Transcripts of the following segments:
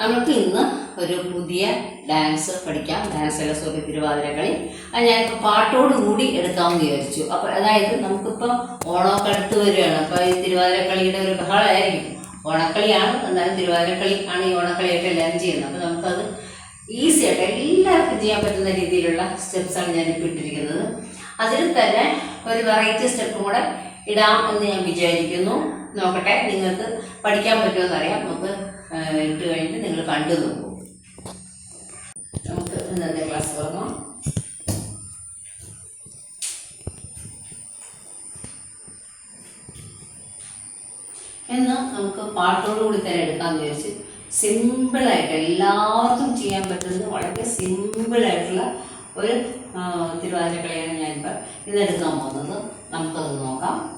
നമുക്ക് ഇന്ന് ഒരു പുതിയ ഡാൻസ് പഠിക്കാം. ഡാൻസ് അല്ല സോറി തിരുവാതിരക്കളി അത് ഞാനിപ്പോൾ പാട്ടോട് കൂടി എടുക്കാമെന്ന് വിചാരിച്ചു. അപ്പോൾ അതായത് നമുക്കിപ്പം ഓണമൊക്കെ അടുത്ത് വരികയാണ്. അപ്പോൾ ഈ തിരുവാതിരക്കളിയുടെ ഒരു ബഹളമായിരിക്കും. ഓണക്കളിയാണ് എന്നാലും തിരുവാതിരക്കളി ആണ് ഈ ഓണക്കളിയായിട്ട് എല്ലാവരും ചെയ്യുന്നത്. അപ്പോൾ നമുക്കത് ഈസി ആയിട്ട് എല്ലാവർക്കും ചെയ്യാൻ പറ്റുന്ന രീതിയിലുള്ള സ്റ്റെപ്സാണ് ഞാനിപ്പോൾ ഇട്ടിരിക്കുന്നത്. അതിൽ തന്നെ ഒരു വെറൈറ്റി സ്റ്റെപ്പും കൂടെ ഇടാം എന്ന് ഞാൻ വിചാരിക്കുന്നു. നോക്കട്ടെ നിങ്ങൾക്ക് പഠിക്കാൻ പറ്റുമെന്ന് അറിയാം. നമുക്ക് ഇട്ട് കഴിഞ്ഞ് നിങ്ങൾ കണ്ടു നോക്കൂ. നമുക്ക് ഇന്നത്തെ ക്ലാസ് തുടങ്ങാം. എന്ന് നമുക്ക് പാട്ടോടുകൂടി തന്നെ എടുക്കാമെന്ന് വിചാരിച്ച് സിമ്പിളായിട്ട് എല്ലാവർക്കും ചെയ്യാൻ പറ്റുന്ന വളരെ സിമ്പിളായിട്ടുള്ള ഒരു തിരുവാതിരക്കളിയാണ് ഞാനിപ്പോൾ ഇന്ന് എടുക്കാൻ പോകുന്നത്. നമുക്കത് നോക്കാം.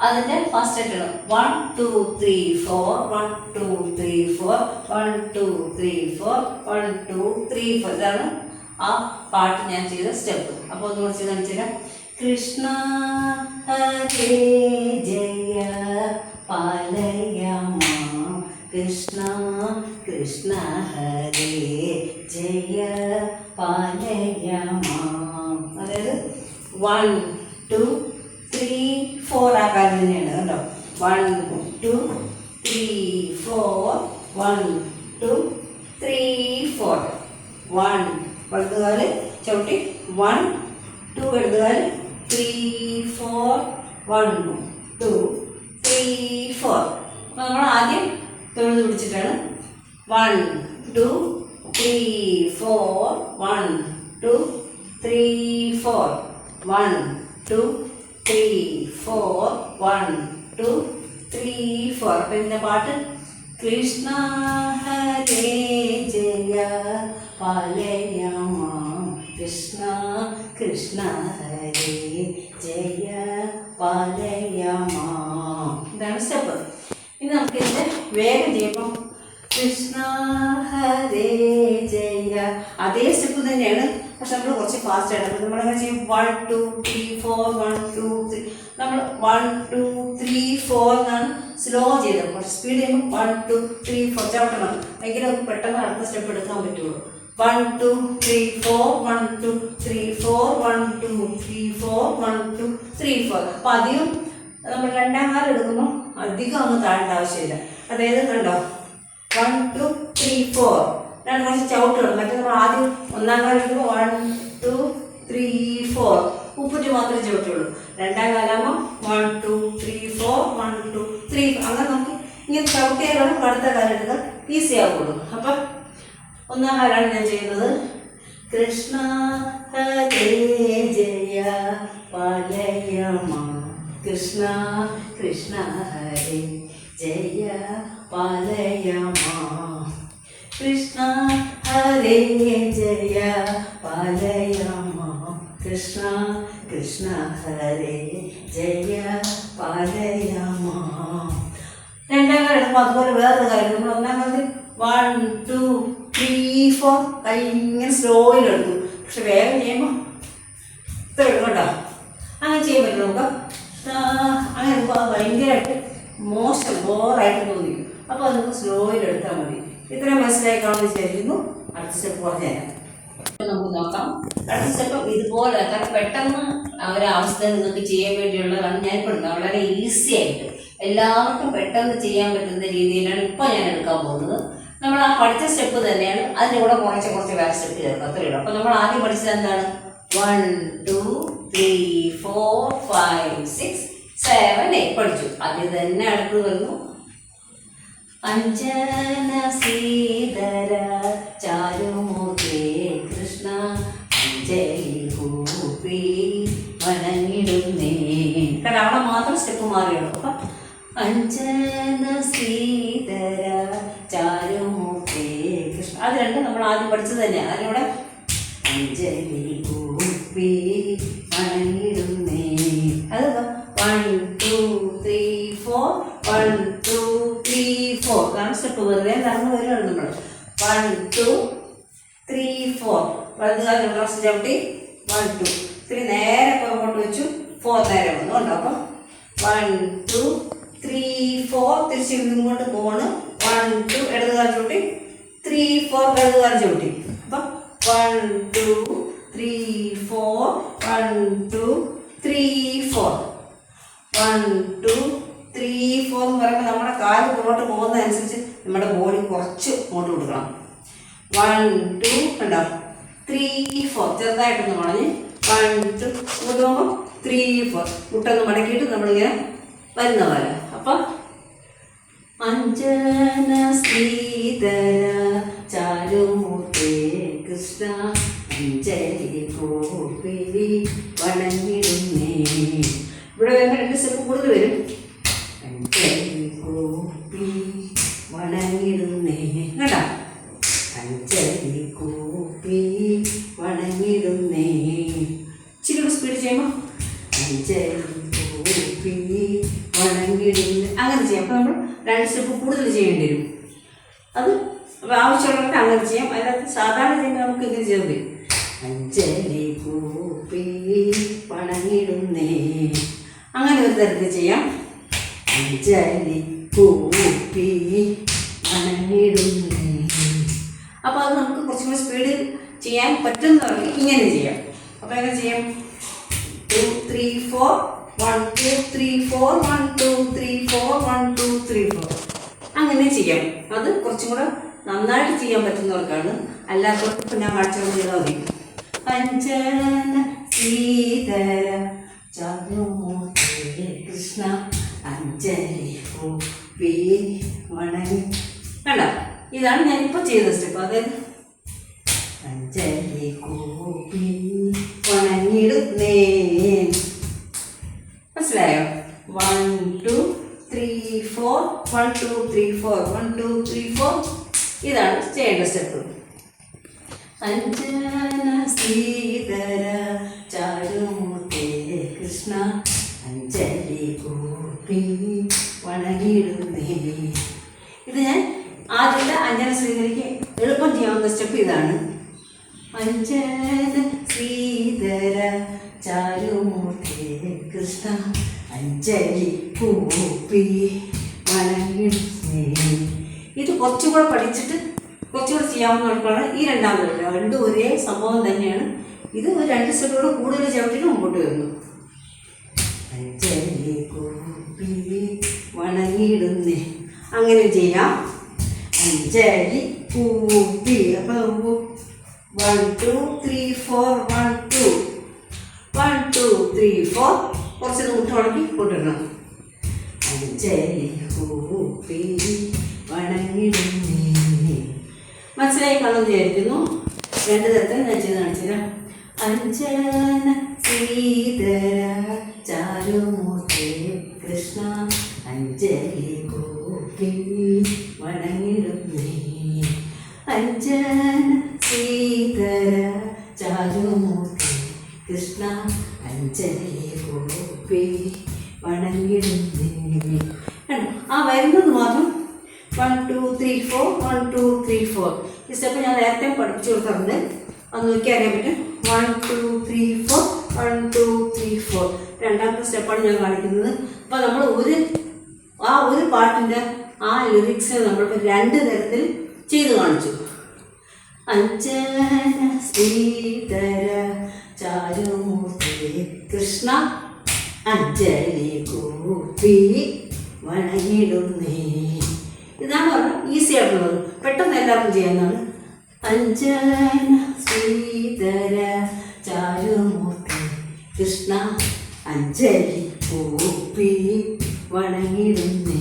അതിന്റെ ഫസ്റ്റ് ആയിട്ട് one two three four one two three four one two three four one two three four ഇതാണ് ആ പാട്ട് ഞാൻ ചെയ്ത സ്റ്റെപ്പ് അപ്പോൾ ഒന്നുകൂടി ചെയ്ത് കാണിച്ചുതരാം. കൃഷ്ണ ഹരേ ജയ പാലയ കൃഷ്ണ കൃഷ്ണ ഹരേ ജയ പാലയ മാം അതായത് വൺ ആക്കാൻ തന്നെയാണ് കേട്ടോ one two three four one two three four one വലതുകാൽ ചവിട്ടി. One two ഇടതുകാൽ three four one two three four അപ്പോൾ നമ്മൾ ആദ്യം തൊഴുത് പിടിച്ചിട്ടാണ്. One two three four one two three four one two three four one two three four അപ്പം ഇതിന്റെ പാട്ട്? കൃഷ്ണ ഹരേ ജയ പലയമാ കൃഷ്ണ കൃഷ്ണ ഹരേ ജയ പലയമാ ഇതാണ് സ്റ്റെപ്പ്. ഇനി നമുക്ക് ഇതിന്റെ വേഗം ചെയ്യുമ്പം കൃഷ്ണ ഹരേ ജയ. അതേ സ്റ്റെപ്പ് തന്നെയാണ്. പക്ഷെ നമ്മൾ കുറച്ച് ഫാസ്റ്റ് ആണ് അപ്പോൾ നമ്മളങ്ങനെ ചെയ്യും? One two three four one two three നമ്മൾ വൺ ടു ത്രീ ഫോർ എന്നാണ് സ്ലോ ചെയ്തത്. കുറച്ച് സ്പീഡ് ചെയ്യുമ്പോൾ വൺ ടു ത്രീ ഫോർ ചവിട്ടണം. എങ്കിലും നമുക്ക് പെട്ടെന്ന് അടുത്ത സ്റ്റെപ്പ് എടുക്കാൻ പറ്റുള്ളൂ. One two three four one two three four one two three four one two three four അപ്പം അധികം നമ്മൾ രണ്ടാം കാലം എടുക്കുമ്പോൾ അധികം ഒന്നും താഴേണ്ട ആവശ്യമില്ല. അതായത് കണ്ടോ? വൺ ടു ത്രീ ഫോർ രണ്ട് പ്രാവശ്യം ചവിട്ടുകൾ മറ്റേ നമ്മൾ ആദ്യം ഒന്നാം കാലം എടുക്കുമ്പോൾ വൺ ടു ത്രീ ഫോർ ഉപ്പിട്ട് മാത്രമേ ചവിട്ടുള്ളൂ. രണ്ടാം കാലാകുമ്പോൾ one two three four one two three അങ്ങനെ നമുക്ക് ഇങ്ങനെ ചവിട്ടിയാലാണ് അടുത്ത കാലം എടുക്കാൻ ഈസി ആവുള്ളൂ. അപ്പം ഒന്നാം കാലാണ് ഞാൻ ചെയ്യുന്നത്. കൃഷ്ണ ഹരേ ജയ പാലയമ കൃഷ്ണ കൃഷ്ണ ഹരേ ജയ പാലയ മാം. കൃഷ്ണ ഹരേ ജയ പാലയ മാം കൃഷ്ണ കൃഷ്ണ ഹരേ ജയ പാലയ മാം രണ്ടാം കാലം അതുപോലെ വേറൊരു കാര്യം നമ്മൾ ഒന്നാം കാലത്ത് വൺ ടു ത്രീ ഫോർ കൈ ഇങ്ങനെ സ്ലോയിൽ എടുത്തു പക്ഷെ വേഗം ചെയ്യുമ്പോൾ ഇത്ര എടുക്കും കേട്ടോ. അങ്ങനെ ചെയ്യാൻ പറ്റും നമുക്ക്. അങ്ങനെ ഭയങ്കരമായിട്ട് മോശം ബോറായിട്ട് തോന്നിക്കും. അപ്പോൾ അത് നമുക്ക് സ്ലോയിൽ എടുത്താൽ മതി. ഇത്രയും മനസ്സിലായി കാണുന്നു വിചാരിക്കുന്നു അടുത്ത സ്റ്റെപ്പ് പറഞ്ഞുതരാം. നമുക്ക് നോക്കാം. അടുത്ത സ്റ്റെപ്പ് ഇതുപോലെ കാരണം പെട്ടെന്ന് ഒരവസ്ഥ നിങ്ങൾക്ക് ചെയ്യാൻ വേണ്ടിയുള്ളതാണ് ഞാൻ ഇപ്പോൾ വളരെ ഈസി ആയിട്ട് എല്ലാവർക്കും പെട്ടെന്ന് ചെയ്യാൻ പറ്റുന്ന രീതിയിലാണ് ഇപ്പൊ ഞാൻ എടുക്കാൻ പോകുന്നത്. നമ്മൾ ആ പഠിച്ച സ്റ്റെപ്പ് തന്നെയാണ്. അതിന്റെ കൂടെ കുറച്ച് കുറച്ച് വേറെ സ്റ്റെപ്പ് ചേർക്കും. അത്രയേ ഉള്ളൂ. അപ്പോൾ നമ്മൾ ആദ്യം പഠിച്ചത് എന്താണ്? One two three four five six seven eight പഠിച്ചു. ആദ്യം തന്നെ അടുത്ത് വരുന്നു. അഞ്ജന സീതര ചാരുമുഖേ കൃഷ്ണ അഞ്ജലി ഭൂപി വണങ്ങിടുന്നേ കാരണം അവിടെ മാത്രം സ്റ്റെപ്പ് മാറിയുള്ളൂ അപ്പം അഞ്ജന സീതര ചാരുമുഖേ കൃഷ്ണ. അത് രണ്ടും നമ്മൾ ആദ്യം പഠിച്ചത് തന്നെയാണ് അതിലൂടെ അഞ്ജലി കൂപ്പി നടന്നു വരുവാണ് നമ്മൾ വൺ ടു ത്രീ ഫോർ വലതുകാലം ക്ലാസ് ചവിട്ടി വൺ ടു ത്രീ നേരെ പുറകോട്ട് വെച്ചു. ഫോർ നേരെ വന്നു ഉണ്ടോ അപ്പം? വൺ ടു ത്രീ ഫോർ തിരിച്ച് ഇങ്ങോട്ട് പോണ്. വൺ ടു ഇടതുകാലം ചവിട്ടി ത്രീ ഫോർ വലതുകാലം ചവിട്ടി അപ്പം one two three four one two three four one two three four എന്ന് പറയുമ്പോൾ നമ്മുടെ കാൽ പുറകോട്ട് പോകുന്നതനുസരിച്ച് നമ്മുടെ ബോഡി കുറച്ച് ഇങ്ങോട്ട് കൊടുക്കണം. വൺ ടു കണ്ടോ? ത്രീ ഫോർ ചെറുതായിട്ടൊന്ന് മുളഞ്ഞ് വൺ ടു ഇങ്ങോട്ട് പോകുമ്പോൾ ത്രീ ഫോർ മുട്ടൊന്ന് മടക്കിയിട്ട് നമ്മളിങ്ങനെ വരുന്ന പോലെ. അപ്പം അഞ്ജന ശ്രീധര ചാരുമൂർത്തേ കൃഷ്ണ അഞ്ജലി കോപ്പി ഇവിടെ വരുമ്പോൾ രണ്ട് സ്റ്റെപ്പ് കൂടുതൽ വരും. കൂപ്പി വണങ്ങിടുന്നേ അങ്ങനെ ചെയ്യാം. അപ്പോൾ നമ്മൾ രണ്ട് സ്റ്റെപ്പ് കൂടുതൽ ചെയ്യേണ്ടി വരും. അത് ആവശ്യമുള്ളവർക്ക് അങ്ങനെ ചെയ്യാം. അതിനകത്ത് സാധാരണ ചെയ്യുമ്പോൾ നമുക്ക് ഇങ്ങനെ ചെയ്താൽ അഞ്ചലി കൂപ്പി വണങ്ങിടുന്നേ അങ്ങനെ ഒരു തരത്തിൽ ചെയ്യാം. അഞ്ചലി കൂപ്പി വണങ്ങിടുന്നേ അപ്പോൾ അത് നമുക്ക് കുറച്ചും കൂടി സ്പീഡിൽ ചെയ്യാൻ പറ്റുന്നവർക്ക് ഇങ്ങനെ ചെയ്യാം. അപ്പോൾ എങ്ങനെ ചെയ്യാം? ടു ത്രീ ഫോർ അങ്ങനെ ചെയ്യാം. അത് കുറച്ചും കൂടെ നന്നായിട്ട് ചെയ്യാൻ പറ്റുന്നവർക്കാണ്. അല്ലാത്തവർക്ക് പിന്നെ കാണിച്ചത് ചെയ്താൽ മതി. ശ്രീധര ചാരുമൂർത്തി കൃഷ്ണ അഞ്ജലി വണങ്ങി കണ്ട? ഇതാണ് ഞാൻ ഞാനിപ്പോൾ ചെയ്ത സ്റ്റെപ്പ്. അതായത് 1 2 3 4 1 2 3 4 1 2 3 4 ഇതാണ് ചെയ്യേണ്ട സ്റ്റെപ്പ് അഞ്ജന ശ്രീധര ചാരുമൂർത്തേ കൃഷ്ണ അഞ്ജലി കൂപ്പി വണങ്ങിയിടുന്നേ. ഇത് ഞാൻ ആദ്യത്തെ അഞ്ജന ശ്രീധരയ്ക്ക് എളുപ്പം ചെയ്യാവുന്ന സ്റ്റെപ്പ് ഇതാണ്. അഞ്ജന ശ്രീധര ചാരുമൂർത്തേ കൃഷ്ണ ഇത് കുറച്ചും കൂടെ പഠിച്ചിട്ട് കുറച്ചുകൂടെ ചെയ്യാവുന്നവർക്കാണ് ഈ രണ്ടാമത്. രണ്ടും ഒരേ സംഭവം തന്നെയാണ്. ഇത് ഒരു രണ്ട് സ്റ്റെപ്പുകൾ കൂടുതൽ ചവിട്ടിട്ട് മുമ്പോട്ട് വരുന്നു. വണങ്ങിടുന്നേ അങ്ങനെ ചെയ്യാം. അഞ്ചരി കൂപ്പി അപ്പോൾ one two three four one two one two three four കുറച്ച് മുട്ട് ഉണക്കി കൊണ്ടിടണം മനസ്സിലായി കാണും വിചാരിക്കുന്നു? രണ്ട് തരത്തിൽ ഞാൻ ചെയ്ത് കാണിച്ചുതരാം. അഞ്ജന ശ്രീധര കൃഷ്ണ അഞ്ജലി ഗോപി വണങ്ങിടുന്നേ അഞ്ജന പഠിപ്പിച്ചു കൊടുത്തിട്ടുണ്ട് അത് നോക്കി അറിയാൻ പറ്റും. One two three four one two three four രണ്ടാമത്തെ സ്റ്റെപ്പാണ് ഞാൻ കാണിക്കുന്നത്. അപ്പോൾ നമ്മൾ ഒരു ആ ഒരു പാട്ടിന്റെ ആ ലിറിക്സ് നമ്മളിപ്പോൾ രണ്ട് തരത്തിൽ ചെയ്ത് കാണിച്ചു. അഞ്ജന ശ്രീധര ചാരുമൂർത്തി കൃഷ്ണ അഞ്ജലി കൂപ്പി വണങ്ങിടുന്നേ ഇതാണ് പറഞ്ഞത്. ഈസി ആയിട്ടുള്ളത്. പെട്ടെന്ന് എല്ലാവർക്കും ചെയ്യാവുന്നതാണ്. അഞ്ജന ശ്രീധര ചാരുമൂർത്തി കൃഷ്ണ അഞ്ജലി പൂപ്പി വണങ്ങിടുന്നേ.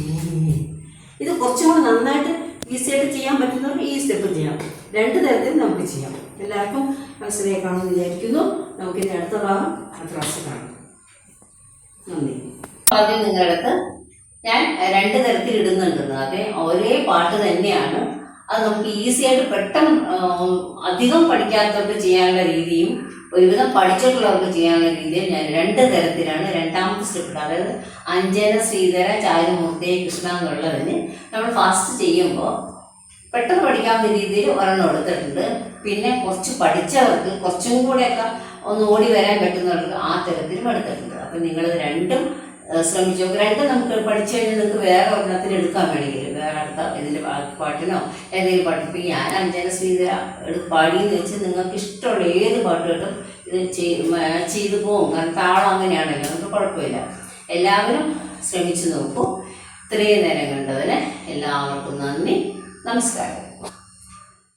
ഇത് കുറച്ചും കൂടെ നന്നായിട്ട് ഈസിയായിട്ട് ചെയ്യാൻ പറ്റുന്നവർക്ക് ഈ സ്റ്റെപ്പ് ചെയ്യാം. രണ്ട് തരത്തിൽ നമുക്ക് ചെയ്യാം. എല്ലാവർക്കും മനസ്സിലായി കാണുമെന്ന് വിചാരിക്കുന്നു. നമുക്ക് ഇനി അടുത്ത ഭാഗം അടുത്ത പ്രാവശ്യം കാണാം. നന്ദി. ആദ്യം നിങ്ങളുടെ അടുത്ത് ഞാൻ രണ്ട് തരത്തിൽ ഇടുന്നുണ്ടെന്ന്. അതെ ഒരേ പാട്ട് തന്നെയാണ് അത് നമുക്ക് ഈസി ആയിട്ട് പെട്ടെന്ന് അധികം പഠിക്കാത്തവർക്ക് ചെയ്യാനുള്ള രീതിയും ഒരുവിധം പഠിച്ചിട്ടുള്ളവർക്ക് ചെയ്യാനുള്ള രീതിയും ഞാൻ രണ്ട് തരത്തിലാണ് രണ്ടാമത്തെ സ്റ്റെപ്പ് അതായത് അഞ്ജന ശ്രീധര ചാരുമൂർത്തി കൃഷ്ണ എന്നുള്ളതിന് നമ്മൾ ഫാസ്റ്റ് ചെയ്യുമ്പോൾ പെട്ടെന്ന് പഠിക്കാവുന്ന രീതിയിൽ ഒരെണ്ണം എടുത്തിട്ടുണ്ട്. പിന്നെ കുറച്ച് പഠിച്ചവർക്ക് കുറച്ചും കൂടെയൊക്കെ ഒന്ന് ഓടി വരാൻ പറ്റുന്നവർക്ക് ആ തരത്തിലും എടുത്തിട്ടുണ്ട്. അപ്പം നിങ്ങൾ രണ്ടും ശ്രമിച്ചു രണ്ടും നമുക്ക് പഠിച്ചു കഴിഞ്ഞാൽ നിങ്ങൾക്ക് വേറെ ഒരെണ്ണത്തിന് എടുക്കാൻ വേണമെങ്കിൽ വേറെ അടുത്ത ഇതിന്റെ പാട്ടിനോ ഏതെങ്കിലും പാട്ട്. ഇപ്പം ഞാൻ അഞ്ജന പാടി പാടിയെന്ന് വെച്ച് നിങ്ങൾക്ക് ഇഷ്ടമുള്ള ഏത് പാട്ട് കേട്ടും ഇത് ചെയ്ത് പോകും കാരണം താളം അങ്ങനെയാണല്ലോ നമുക്ക് കുഴപ്പമില്ല. എല്ലാവരും ശ്രമിച്ചു നോക്കൂ. ഇത്രയും നേരം കണ്ടതിന് എല്ലാവർക്കും നന്ദി. നമസ്കാരം.